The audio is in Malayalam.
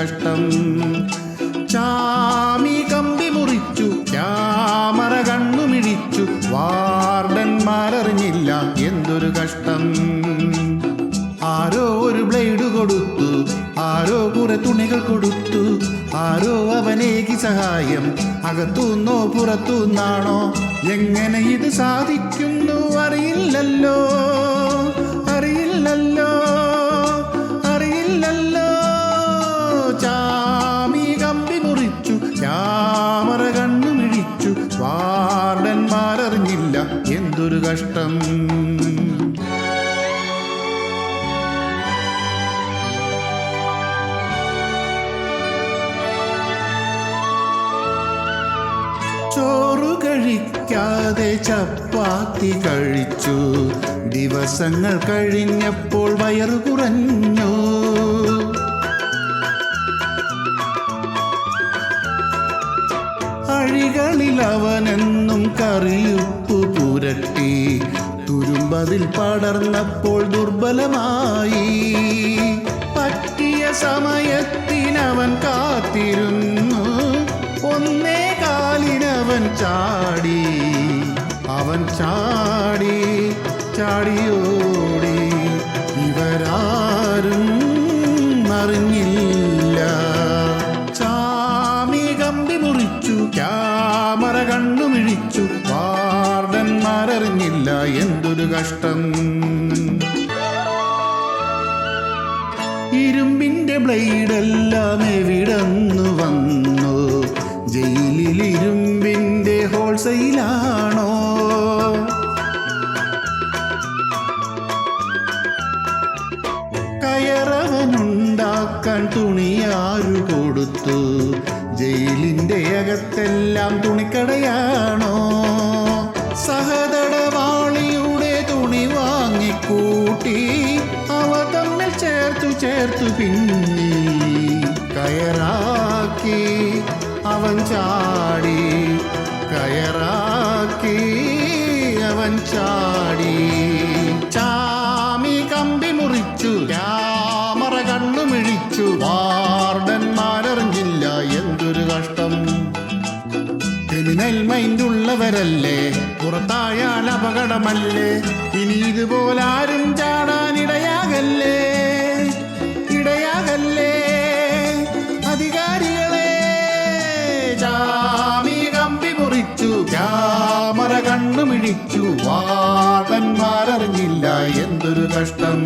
കഷ്ടം. ചാമി കമ്പി മുറിച്ചു ക്യാമറ കണ്ണുമിഴിച്ചു വാർഡന്മാരറിഞ്ഞില്ല എന്തൊരു കഷ്ടം. ആരോ ഒരു ബ്ലേഡ് കൊടുത്തു ആരോ കുറെ തുണികൾ കൊടുത്തു. ആരോ അവനേക്ക് സഹായം അകത്തുനിന്നോ പുറത്തുനിന്നാണോ എങ്ങനെ ഇത് സാധിക്കുന്നു അറിയില്ലല്ലോ. ചോറു കഴിക്കാതെ ചപ്പാത്തി കഴിച്ചു. ദിവസങ്ങൾ കഴിഞ്ഞപ്പോൾ വയറു കുറഞ്ഞു. അഴികളിൽ അവനെന്നും കറിയുപ്പ് പുരട്ടി. തുരുമ്പതിൽ പടർന്നപ്പോൾ ദുർബലമായി. പറ്റിയ സമയത്തിനവൻ കാത്തിരുന്നു. ഒന്നേ കാലിനവൻ ചാടി. അവൻ ചാടി ചാടിയോടി. ഇവരാരും അറിഞ്ഞില്ല. ചാമി കമ്പി മുറിച്ചു ക്യാമറ കണ്ണുമിഴിച്ചു വാർഡന്മാരറിഞ്ഞില്ല എന്തൊരു കഷ്ടം. ഇരുമ്പിന്റെ ബ്ലേഡെല്ലാം എവിടന്നു വന്നു? ജയിലിൽ ഇരുമ്പിന്റെ ഹോൾസെയിലാണോ? കയറവനുണ്ടാക്കാൻ തുണിയാരു കൊടുത്തു. ജയിലിന്റെ അകത്തെല്ലാം തുണിക്കടയാണോ? സഹതടവാളിയുടെ വാങ്ങിക്കൂട്ടി അവ തമ്മിൽ ചേർത്തു ചേർത്തു പിന്നി കയറാക്കി. അവൻ ചാടി കയറാക്കി. അവൻ ചാടി. ചാമി കമ്പി മുറിച്ചു ക്യാമറ കണ്ണുമിഴിച്ചു. വാർഡന്മാരറിഞ്ഞില്ല ക്രിമിനൽ മൈൻഡ് ഉള്ളവരല്ലേ പുറത്തായാൽ അപകടമല്ലേ? ഇനി ഇതുപോലെ ആരും ചാടാനിടയാകല്ലേ? ഇടയാകല്ലേ? അധികാരികളെ ജാമി കമ്പി മുറിച്ചു ക്യാമറ കണ്ണുമിഴിച്ചു. വാടന്മാരറിഞ്ഞില്ല എന്തൊരു കഷ്ടം.